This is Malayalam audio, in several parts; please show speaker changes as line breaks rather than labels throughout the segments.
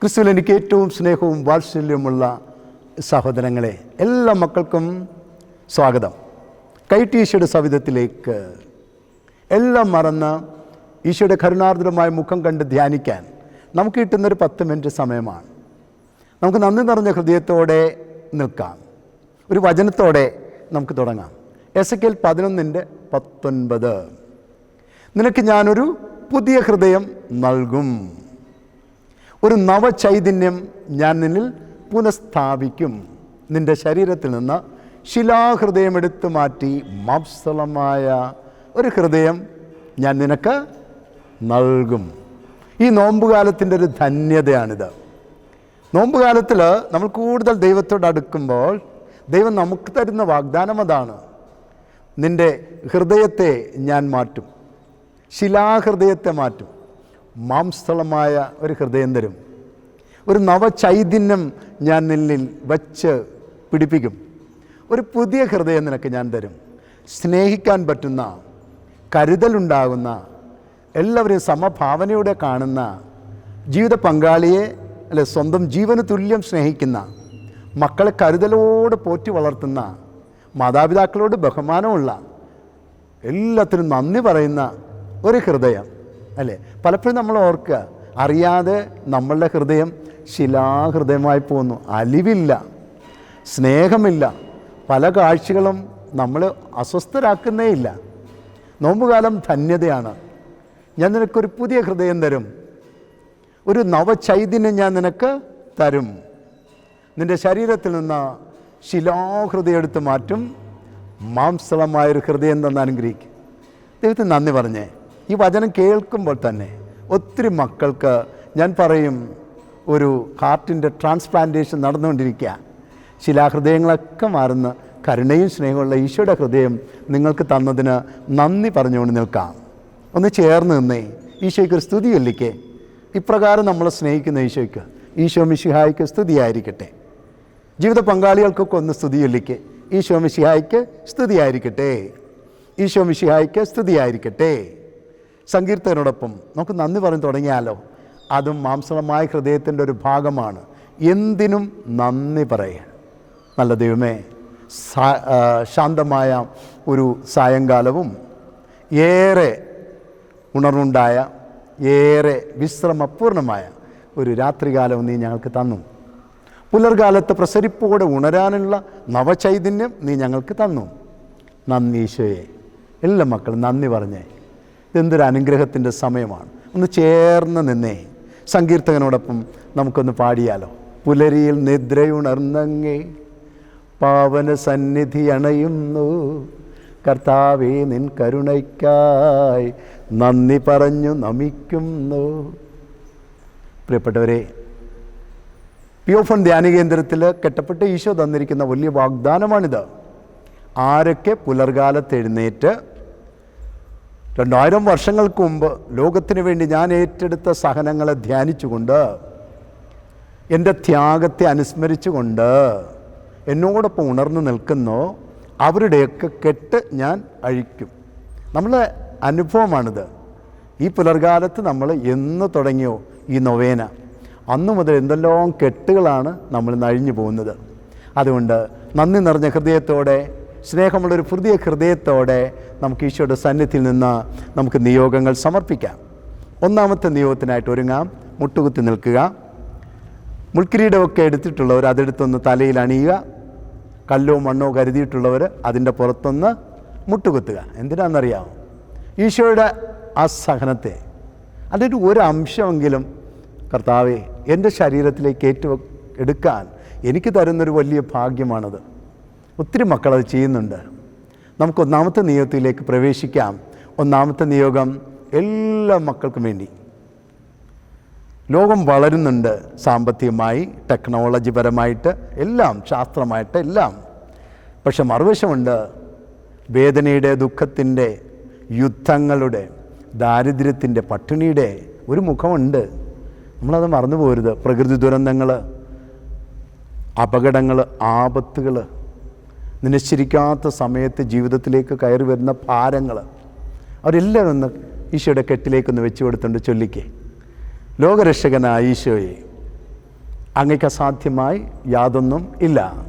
ക്രിസ്തുവിൽ എനിക്ക് ഏറ്റവും സ്നേഹവും വാത്സല്യവുമുള്ള സഹോദരങ്ങളെ എല്ലാ മക്കൾക്കും സ്വാഗതം. കൈട്ടീശയുടെ സവിധത്തിലേക്ക് എല്ലാം മറന്ന് ഈശോയുടെ കരുണാർദ്രമായ മുഖം കണ്ട് ധ്യാനിക്കാൻ നമുക്ക് കിട്ടുന്നൊരു പത്ത് മിനിറ്റ് സമയമാണ്. നമുക്ക് നന്ദി നിറഞ്ഞ ഹൃദയത്തോടെ നിൽക്കാം. ഒരു വചനത്തോടെ നമുക്ക് തുടങ്ങാം. എസ് എ കെൽ പതിനൊന്നിന്റെ പത്തൊൻപത്. നിനക്ക് ഞാനൊരു പുതിയ ഹൃദയം നൽകും. ഒരു നവചൈതന്യം ഞാൻ നിന്നിൽ പുനഃസ്ഥാപിക്കും. നിന്റെ ശരീരത്തിൽ നിന്ന് ശിലാഹൃദയം എടുത്തു മാറ്റി മാംസളമായ ഒരു ഹൃദയം ഞാൻ നിനക്ക് നൽകും. ഈ നോമ്പുകാലത്തിന്റെ ഒരു ധന്യതയാണിത്. നോമ്പുകാലത്തിൽ നമ്മൾ കൂടുതൽ ദൈവത്തോട് അടുക്കുമ്പോൾ ദൈവം നമുക്ക് തരുന്ന വാഗ്ദാനം അതാണ്. നിന്റെ ഹൃദയത്തെ ഞാൻ മാറ്റും. ശിലാഹൃദയത്തെ മാറ്റും. മാംസളമായ ഒരു ഹൃദയം തരും. ഒരു നവചൈതന്യം ഞാൻ നിന്നിൽ വച്ച് പിടിപ്പിക്കും. ഒരു പുതിയ ഹൃദയം നിനക്ക് ഞാൻ തരും. സ്നേഹിക്കാൻ പറ്റുന്ന കരുതലുണ്ടാകുന്ന എല്ലാവരെയും സമഭാവനയോടെ കാണുന്ന ജീവിത പങ്കാളിയെ അല്ലെ സ്വന്തം ജീവന് തുല്യം സ്നേഹിക്കുന്ന മക്കളെ കരുതലോട് പോറ്റി വളർത്തുന്ന മാതാപിതാക്കളോട് ബഹുമാനമുള്ള എല്ലാത്തിനും നന്ദി പറയുന്ന ഒരു ഹൃദയം. അല്ലേ? പലപ്പോഴും നമ്മൾ ഓർക്കുക അറിയാതെ നമ്മളുടെ ഹൃദയം ശിലാഹൃദയമായി പോകുന്നു. അലിവില്ല സ്നേഹമില്ല. പല കാഴ്ചകളും നമ്മൾ അസ്വസ്ഥരാക്കുന്നേ ഇല്ല നോമ്പുകാലം ധന്യതയാണ്. ഞാൻ നിനക്കൊരു പുതിയ ഹൃദയം തരും. ഒരു നവചൈതന്യം ഞാൻ നിനക്ക് തരും. നിന്റെ ശരീരത്തിൽ നിന്ന് ശിലാഹൃദയം എടുത്ത് മാറ്റും. മാംസളമായൊരു ഹൃദയം തന്നെ അനുഗ്രഹിക്കും. ദൈവത്തിന് നന്ദി പറഞ്ഞേ. ഈ വചനം കേൾക്കുമ്പോൾ തന്നെ ഒത്തിരി മക്കൾക്ക് ഞാൻ പറയും ഒരു ഹാർട്ടിന്റെ ട്രാൻസ്പ്ലാന്റേഷൻ നടന്നുകൊണ്ടിരിക്കുക. ശിലാഹൃദയങ്ങളൊക്കെ മാറുന്ന കരുണയും സ്നേഹമുള്ള ഈശോയുടെ ഹൃദയം നിങ്ങൾക്ക് തന്നതിന് നന്ദി പറഞ്ഞുകൊണ്ട് നിൽക്കാം. ഒന്ന് ചേർന്ന് നിന്നേ. ഈശോയ്ക്ക് ഒരു സ്തുതി ചൊല്ലിക്കേ. ഇപ്രകാരം നമ്മളെ സ്നേഹിക്കുന്ന ഈശോയ്ക്ക് ഈശോ മിശിഹായ്ക്ക് സ്തുതിയായിരിക്കട്ടെ. ജീവിത പങ്കാളികൾക്കൊക്കെ ഒന്ന് സ്തുതി ചൊല്ലിക്കേ. ഈശോ മിശിഹായ്ക്ക് സ്തുതിയായിരിക്കട്ടെ. ഈശോ മിശിഹായ്ക്ക് സ്തുതിയായിരിക്കട്ടെ. സങ്കീർത്തനോടൊപ്പം നമുക്ക് നന്ദി പറഞ്ഞു തുടങ്ങിയാലോ? അതും മാംസമായ ഹൃദയത്തിന്റെ ഒരു ഭാഗമാണ്. എന്തിനും നന്ദി പറയുക. നല്ല ദൈവമേ ശാന്തമായ ഒരു സായങ്കാലവും ഏറെ ഉണർവുണ്ടായ ഏറെ വിശ്രമപൂർണമായ ഒരു രാത്രികാലവും നീ ഞങ്ങൾക്ക് തന്നു. പുലർകാലത്ത് പ്രസരിപ്പോടെ ഉണരാനുള്ള നവചൈതന്യം നീ ഞങ്ങൾക്ക് തന്നു. നന്ദി ഈശോയെ. എല്ലാ മക്കളും നന്ദി പറഞ്ഞേ. ഇതെന്തൊരു അനുഗ്രഹത്തിന്റെ സമയമാണ്. ഒന്ന് ചേർന്ന് നിന്നേ. സങ്കീർത്തകനോടൊപ്പം നമുക്കൊന്ന് പാടിയാലോ. പുലരിയിൽ നിദ്രയുണർന്നങ്ങേ പാവന സന്നിധി അണയുന്നു. കർത്താവേ നിൻ കരുണയ്ക്കായി നന്ദി പറഞ്ഞു നമിക്കുന്നു. പ്രിയപ്പെട്ടവരെ പിയോഫൺ ധ്യാനകേന്ദ്രത്തിൽ കെട്ടപ്പെട്ട ഈശോ തന്നിരിക്കുന്ന വലിയ വാഗ്ദാനമാണിത്. ആരൊക്കെ പുലർകാലത്ത് എഴുന്നേറ്റ് രണ്ടായിരം വർഷങ്ങൾക്ക് മുമ്പ് ലോകത്തിന് വേണ്ടി ഞാൻ ഏറ്റെടുത്ത സഹനങ്ങളെ ധ്യാനിച്ചുകൊണ്ട് എന്റെ ത്യാഗത്തെ അനുസ്മരിച്ചുകൊണ്ട് എന്നോടൊപ്പം ഉണർന്നു നിൽക്കുന്നോ. അവരുടെയൊക്കെ കെട്ട് ഞാൻ അഴിക്കും. നമ്മളെ അനുഭവമാണിത്. ഈ പുലർകാലത്ത് നമ്മൾ എന്ന് തുടങ്ങിയോ ഈ നൊവേന? അന്നു മുതൽ എന്തെല്ലാം കെട്ടുകളാണ് നമ്മൾ നഴിഞ്ഞു പോകുന്നത്. അതുകൊണ്ട് നന്ദി നിറഞ്ഞ ഹൃദയത്തോടെ സ്നേഹമുള്ളൊരു പുതിയ ഹൃദയത്തോടെ നമുക്ക് ഈശോയുടെ സന്നിധിയിൽ നിന്ന് നമുക്ക് നിയോഗങ്ങൾ സമർപ്പിക്കാം. ഒന്നാമത്തെ നിയോഗത്തിനായിട്ട് ഒരുങ്ങാം. മുട്ടുകുത്തി നിൽക്കുക. മുൾക്കിരീടമൊക്കെ എടുത്തിട്ടുള്ളവർ അതെടുത്തൊന്ന് തലയിൽ അണിയുക. കല്ലോ മണ്ണോ കരുതിയിട്ടുള്ളവർ അതിന്റെ പുറത്തൊന്ന് മുട്ടുകുത്തുക. എന്തിനാണെന്നറിയാമോ? ഈശോയുടെ ആ സഹനത്തെ അതിന്റെ ഒരു അംശമെങ്കിലും കർത്താവെ എന്റെ ശരീരത്തിലേക്ക് ഏറ്റു എടുക്കാൻ എനിക്ക് തരുന്നൊരു വലിയ ഭാഗ്യമാണത്. ഒത്തിരി മക്കളത് ചെയ്യുന്നുണ്ട്. നമുക്ക് ഒന്നാമത്തെ നിയോഗത്തിലേക്ക് പ്രവേശിക്കാം. ഒന്നാമത്തെ നിയോഗം എല്ലാ മക്കൾക്കും വേണ്ടി. ലോകം വളരുന്നുണ്ട് സാമ്പത്തികമായി ടെക്നോളജി പരമായിട്ട് എല്ലാം ശാസ്ത്രമായിട്ട് എല്ലാം. പക്ഷെ മറുവശമുണ്ട് വേദനയുടെ ദുഃഖത്തിന്റെ യുദ്ധങ്ങളുടെ ദാരിദ്ര്യത്തിന്റെ പട്ടിണിയുടെ ഒരു മുഖമുണ്ട്. നമ്മളത് മറന്നു പോരുത് പ്രകൃതി ദുരന്തങ്ങൾ അപകടങ്ങൾ ആപത്തുകൾ നിശ്ചരിക്കാത്ത സമയത്ത് ജീവിതത്തിലേക്ക് കയറി വരുന്ന ഭാരങ്ങൾ അവരെല്ലാവരും ഒന്ന് ഈശോയുടെ കെട്ടിലേക്കൊന്ന് വെച്ചു കൊടുത്തുകൊണ്ട് ചൊല്ലിക്കേ. ലോകരക്ഷകനായ ഈശോയെ അങ്ങയ്ക്ക് അസാധ്യമായി യാതൊന്നും ഇല്ല.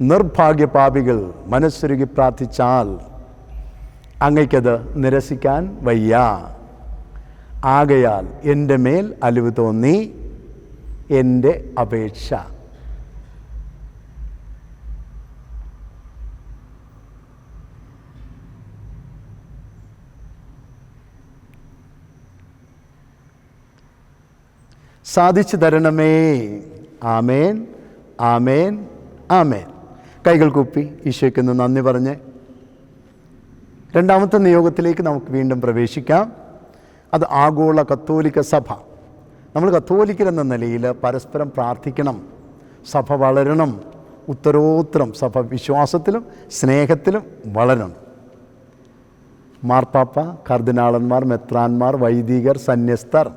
നിർഭാഗ്യപാപികൾ മനസ്സൊരുകി പ്രാർത്ഥിച്ചാൽ അങ്ങയ്ക്കത് നിരസിക്കാൻ വയ്യ. ആകയാൽ എന്റെ മേൽ അലിവ് തോന്നി എന്റെ അപേക്ഷ സാധിച്ചു തരണമേ. ആമേൻ ആമേൻ ആമേൻ. കൈകൾ കൂപ്പി ഈശോയ്ക്ക് ഒന്ന് നന്ദി പറഞ്ഞ് രണ്ടാമത്തെ നിയോഗത്തിലേക്ക് നമുക്ക് വീണ്ടും പ്രവേശിക്കാം. അത് ആഗോള കത്തോലിക്ക സഭ. നമ്മൾ കത്തോലിക്കരെന്ന നിലയിൽ പരസ്പരം പ്രാർത്ഥിക്കണം സഭ വളരണം ഉത്തരോത്തരം സഭ വിശ്വാസത്തിലും സ്നേഹത്തിലും വളരണം. മാർപ്പാപ്പ കർദിനാളന്മാർ മെത്രാന്മാർ വൈദികർ സന്യസ്തർ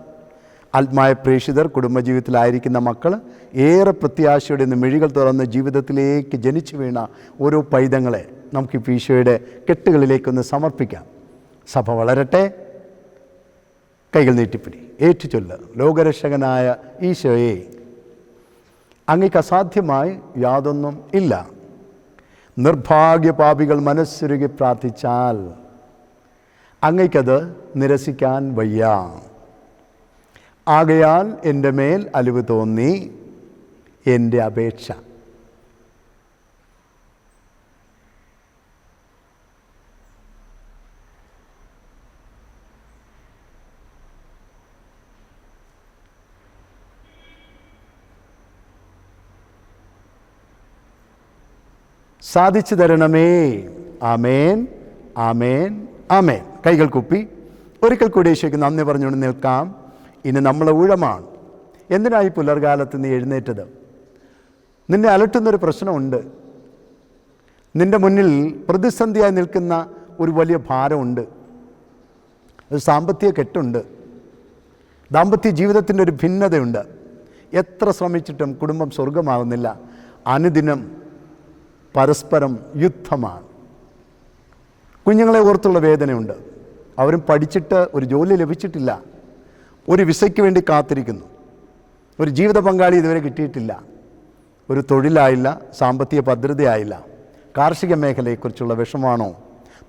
ആത്മായ പ്രേക്ഷിതർ കുടുംബജീവിതത്തിലായിരിക്കുന്ന മക്കൾ ഏറെ പ്രത്യാശയുടെ നിന്ന് മിഴികൾ തുറന്ന് ജീവിതത്തിലേക്ക് ജനിച്ചു വീണ ഓരോ പൈതങ്ങളെ നമുക്ക് ഇപ്പോൾ ഈശോയുടെ കെട്ടുകളിലേക്കൊന്ന് സമർപ്പിക്കാം. സഭ വളരട്ടെ. കൈകൾ നീട്ടിപ്പിടി. ഏറ്റുചൊല്ല്. ലോകരക്ഷകനായ ഈശോയെ. അങ്ങേക്ക് അസാധ്യമായി യാതൊന്നും ഇല്ല. നിർഭാഗ്യപാപികൾ മനസ്സുരുകി പ്രാർത്ഥിച്ചാൽ അങ്ങയ്ക്കത് നിരസിക്കാൻ വയ്യ. ആകയാൽ എന്റെ മേൽ അലിവ് തോന്നി എന്റെ അപേക്ഷ. സാധിച്ചു തരണമേ. ആമേൻ ആമേൻ ആമേൻ. കൈകൾ കുപ്പി. ഒരിക്കൽ കൂടി ഈശോയ്ക്ക് നന്ദി പറഞ്ഞുകൊണ്ട് നിൽക്കാം. ഇനി നമ്മളെ ഊഴമാണ്. എന്തിനായി പുലർകാലത്ത് നീ എഴുന്നേറ്റത്? നിന്നെ അലട്ടുന്നൊരു പ്രശ്നമുണ്ട്. നിന്റെ മുന്നിൽ പ്രതിസന്ധിയായി നിൽക്കുന്ന ഒരു വലിയ ഭാരമുണ്ട്. ഒരു സാമ്പത്തിക കെട്ടുണ്ട്. ദാമ്പത്യ ജീവിതത്തിന്റെ ഒരു ഭിന്നതയുണ്ട്. എത്ര ശ്രമിച്ചിട്ടും കുടുംബം സ്വർഗമാകുന്നില്ല അനുദിനം പരസ്പരം യുദ്ധമാണ്. കുഞ്ഞുങ്ങളെ ഓർത്തുള്ള വേദനയുണ്ട്. അവരും പഠിച്ചിട്ട് ഒരു ജോലി ലഭിച്ചിട്ടില്ല. ഒരു വിസയ്ക്ക് വേണ്ടി കാത്തിരിക്കുന്നു. ഒരു ജീവിത പങ്കാളി ഇതുവരെ കിട്ടിയിട്ടില്ല. ഒരു തൊഴിലായില്ല സാമ്പത്തിക ഭദ്രതയായില്ല. കാർഷിക മേഖലയെക്കുറിച്ചുള്ള വിഷമാണോ?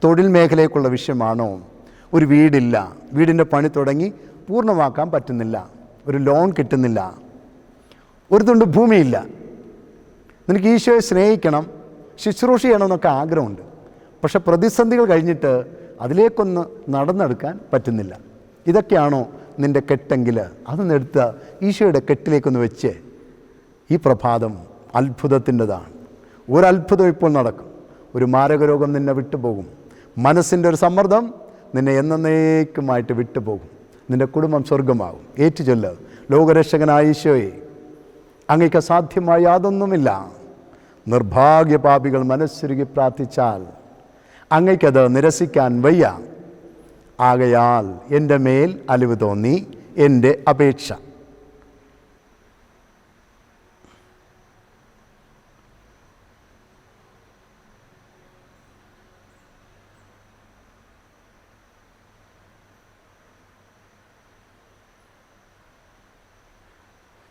തൊഴിൽ മേഖലയെക്കുള്ള വിഷയമാണോ? ഒരു വീടില്ല. വീടിന്റെ പണി തുടങ്ങി പൂർണമാക്കാൻ പറ്റുന്നില്ല. ഒരു ലോൺ കിട്ടുന്നില്ല. ഒരു തുണ്ട് ഭൂമിയില്ല. നിനക്ക് ഈശോയെ സ്നേഹിക്കണം ശുശ്രൂഷ ചെയ്യണമെന്നൊക്കെ ആഗ്രഹമുണ്ട്. പക്ഷെ പ്രതിസന്ധികൾ കഴിഞ്ഞിട്ട് അതിലേക്കൊന്ന് നടന്നെടുക്കാൻ പറ്റുന്നില്ല. ഇതൊക്കെയാണോ നിന്റെ കെട്ടെങ്കിൽ അതൊന്ന് എടുത്ത് ഈശോയുടെ കെട്ടിലേക്കൊന്ന് വെച്ച്. ഈ പ്രഭാതം അത്ഭുതത്തിന്റെതാണ്. ഒരത്ഭുതം ഇപ്പോൾ നടക്കും. ഒരു മാരകരോഗം നിന്നെ വിട്ടുപോകും. മനസ്സിന്റെ ഒരു സമ്മർദ്ദം നിന്നെ എന്നേക്കുമായിട്ട് വിട്ടുപോകും. നിന്റെ കുടുംബം സ്വർഗമാകും ഏറ്റുചൊല്ല്. ലോകരക്ഷകനായ ഈശോയെ അങ്ങയ്ക്ക് അസാധ്യമായ യാതൊന്നുമില്ല. നിർഭാഗ്യപാപികൾ മനസ്സുരുകി പ്രാർത്ഥിച്ചാൽ അങ്ങയ്ക്കത് നിരസിക്കാൻ വയ്യ. ആകയാൽ എന്റെ മേൽ അലിവ് തോന്നി എന്റെ അപേക്ഷ.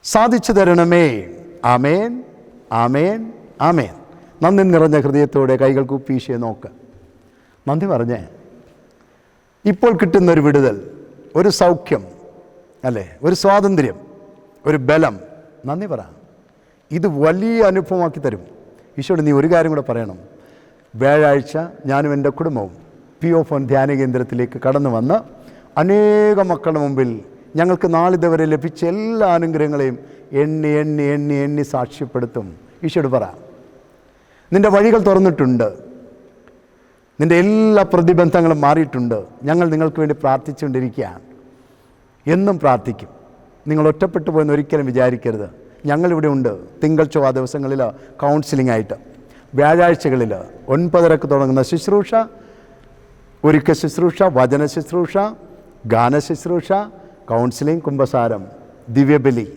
സാധിച്ചു തരണമേ. ആമേൻ ആമേൻ ആമേൻ. നന്ദി നിറഞ്ഞ ഹൃദയത്തോടെ കൈകൾ കുപ്പീശയെ നോക്ക്. നന്ദി പറഞ്ഞേ. ഇപ്പോൾ കിട്ടുന്ന ഒരു വിടുതൽ ഒരു സൗഖ്യം അല്ലേ? ഒരു സ്വാതന്ത്ര്യം ഒരു ബലം. നന്ദി പറ. ഇത് വലിയ അനുഭവമാക്കി തരും. ഈശോട് നീ ഒരു കാര്യം കൂടെ പറയണം. വ്യാഴാഴ്ച ഞാനും എന്റെ കുടുംബവും പി ഒ ഫോൺ ധ്യാന കേന്ദ്രത്തിലേക്ക് കടന്നു വന്ന് അനേക മക്കളുടെ മുമ്പിൽ ഞങ്ങൾക്ക് നാളിതുവരെ ലഭിച്ച എല്ലാ അനുഗ്രഹങ്ങളെയും എണ്ണി എണ്ണി എണ്ണി എണ്ണി സാക്ഷ്യപ്പെടുത്തും. ഈശോട് പറ. നിന്റെ വഴികൾ തുറന്നിട്ടുണ്ട്. നിന്റെ എല്ലാ പ്രതിബന്ധങ്ങളും മാറിയിട്ടുണ്ട്. ഞങ്ങൾ നിങ്ങൾക്ക് വേണ്ടി പ്രാർത്ഥിച്ചുകൊണ്ടിരിക്കുകയാണ്. എന്നും പ്രാർത്ഥിക്കും. നിങ്ങൾ ഒറ്റപ്പെട്ടു പോയെന്ന് ഒരിക്കലും വിചാരിക്കരുത്. ഞങ്ങളിവിടെ ഉണ്ട്. തിങ്കൾ ചൊവ്വ ദിവസങ്ങളിൽ കൗൺസിലിംഗ് ആയിട്ട്. വ്യാഴാഴ്ചകളിൽ ഒൻപതരക്ക് തുടങ്ങുന്ന ശുശ്രൂഷ ഒരുക്ക ശുശ്രൂഷ വചന ശുശ്രൂഷ ഗാന ശുശ്രൂഷ കൗൺസിലിംഗ് കുംഭസാരം ദിവ്യബലി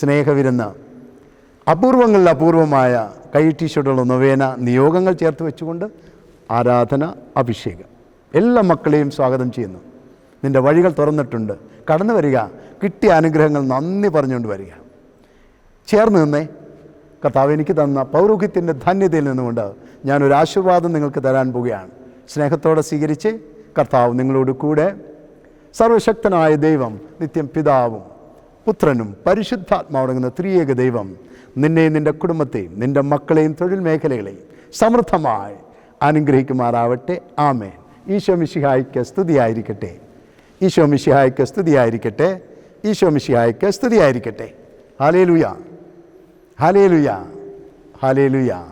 സ്നേഹവിരുന്ന് അപൂർവങ്ങളിൽ അപൂർവമായ കൈ ടീഷർട്ടുള്ള നൊവേന നിയോഗങ്ങൾ ചേർത്ത് വെച്ചുകൊണ്ട് ആരാധന അഭിഷേകം. എല്ലാ മക്കളെയും സ്വാഗതം ചെയ്യുന്നു. നിന്റെ വഴികൾ തുറന്നിട്ടുണ്ട്. കടന്നു വരിക. കിട്ടിയ അനുഗ്രഹങ്ങൾ നന്ദി പറഞ്ഞുകൊണ്ട് വരിക. ചേർന്ന് നിന്നേ. കർത്താവ് എനിക്ക് തന്ന പൗരോഹിത്യന്റെ ധന്യതയിൽ നിന്നുകൊണ്ട് ഞാനൊരു ആശീർവാദം നിങ്ങൾക്ക് തരാൻ പോവുകയാണ്. സ്നേഹത്തോടെ സ്വീകരിച്ച് കർത്താവ് നിങ്ങളോട് കൂടെ സർവശക്തനായ ദൈവം നിത്യം പിതാവും പുത്രനും പരിശുദ്ധാത്മാവടങ്ങുന്ന ത്രിയേക ദൈവം നിന്നെയും നിന്റെ കുടുംബത്തെയും നിന്റെ മക്കളെയും തൊഴിൽ മേഖലകളെയും സമൃദ്ധമായി അനുഗ്രഹിക്കുമാറാവട്ടെ. ആമേൻ. ഈശോ മിശിഹായിക്ക് സ്തുതിയായിരിക്കട്ടെ. ഈശോ മിശിഹായിക്ക് സ്തുതിയായിരിക്കട്ടെ. ഈശോ മിശിഹായിക്ക് സ്തുതിയായിരിക്കട്ടെ. Hallelujah hallelujah hallelujah